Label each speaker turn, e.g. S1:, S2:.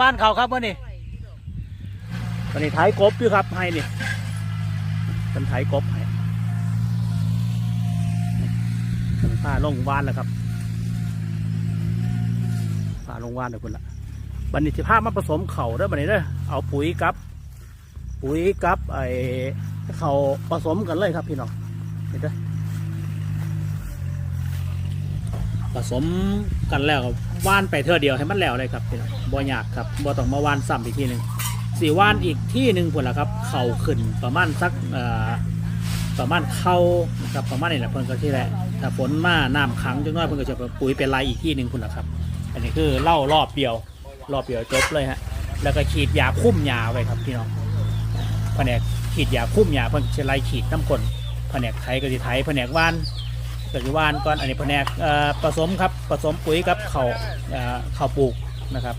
S1: ว่านเขาครับมื่อนี้วันนี้ถ่ายกบอยู่ครับให้นี่เป็นถ่ายกบให้เป็นผ้าลงว่านแล้วครับผ้าลงว่านเลยคุณละบันนี้สิผ้ามาผสมเข่าด้อบันนี้เด้อเอาปุ๋ยกับ ปุ๋ยกับไอเข่าผสมกันเลยครับพี่น้องเห็นเด้อ ผสมกันแล้วว่านไปเท่าเดียวให้มันแล้วเลยครับพี่น้องบ่ยากครับบ่ต้องมาว่านซ้ำอีกทีหนึ่งสีว่านอีกที่หนึ่งพุ่นละครับ เข่าขึ้นประมาณสักประมาณเข่ากับประมาณนี้แหละเพิ่นก็ที่แหละถ้าฝนมาน้ำขังจังน้อยเพิ่นก็จะปุ๋ยเป็นลายอีกที่หนึ่งพุ่นละครับ อันนี้คือเล่ารอบเดียว รอบเดียวจบเลยฮะแล้วก็ขีดยาคุ้มยาไว้ครับพี่น้องแผนกขีดยาคุ้มยาเพิ่นจะไล่ขีดน้ำกลแผนกไทยก็สิไทยแผนกว่าน ก็สิว่านก่อนอันนี้แผนกผสมครับผสมปุ๋ยกับเขาวเข่าปลูกนะครับ